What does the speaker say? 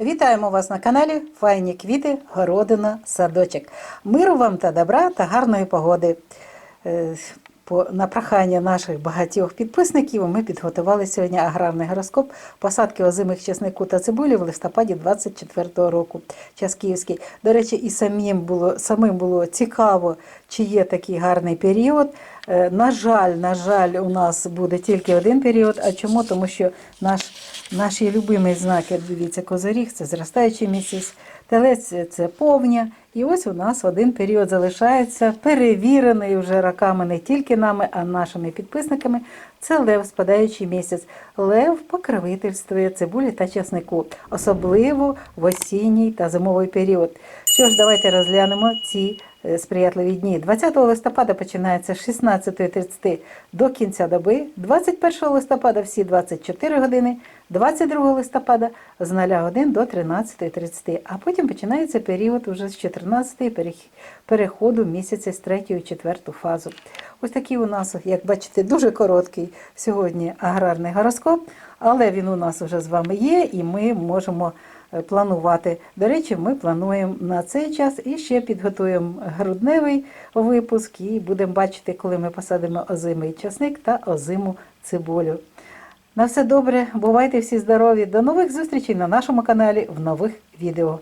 Вітаємо вас на каналі Файні квіти, городина, садочок. Миру вам та добра та гарної погоди. Е, на прохання наших багатьох підписників ми підготували сьогодні аграрний гороскоп посадки озимих чеснику та цибулі в листопаді 24-го року. Час київський. До речі, і самим було, самим було цікаво, чи є такий гарний період. Е, На жаль, на жаль, у нас буде тільки один період. А чому? Тому що наш, наші любимі знаки, дивіться, козиріг це зростаючий місяць, телець це повня. І ось у нас один період залишається, перевірений вже роками не тільки нами, а нашими підписниками. Це лев, спадаючий місяць. Лев покровительствує цибулі та часнику, особливо в осінній та зимовий період. Що ж, давайте розглянемо ці е, сприятливі дні. 20 листопада починається з 16.30 до кінця доби, 21 листопада всі 24 години, 22 листопада з 0 годин до 13.30, а потім починається період уже з 14 перех- переходу місяця з 3 і 4 фазу. Ось такий у нас, як бачите, дуже короткий сьогодні аграрний гороскоп, але він у нас вже з вами є, і ми можемо е, планувати. До речі, ми плануємо на цей час і ще підготуємо грудневий випуск і будемо бачити, коли ми посадимо озимий часник та озиму цибулю. На все добре, бувайте всі здорові. До нових зустрічей на нашому каналі в нових відео.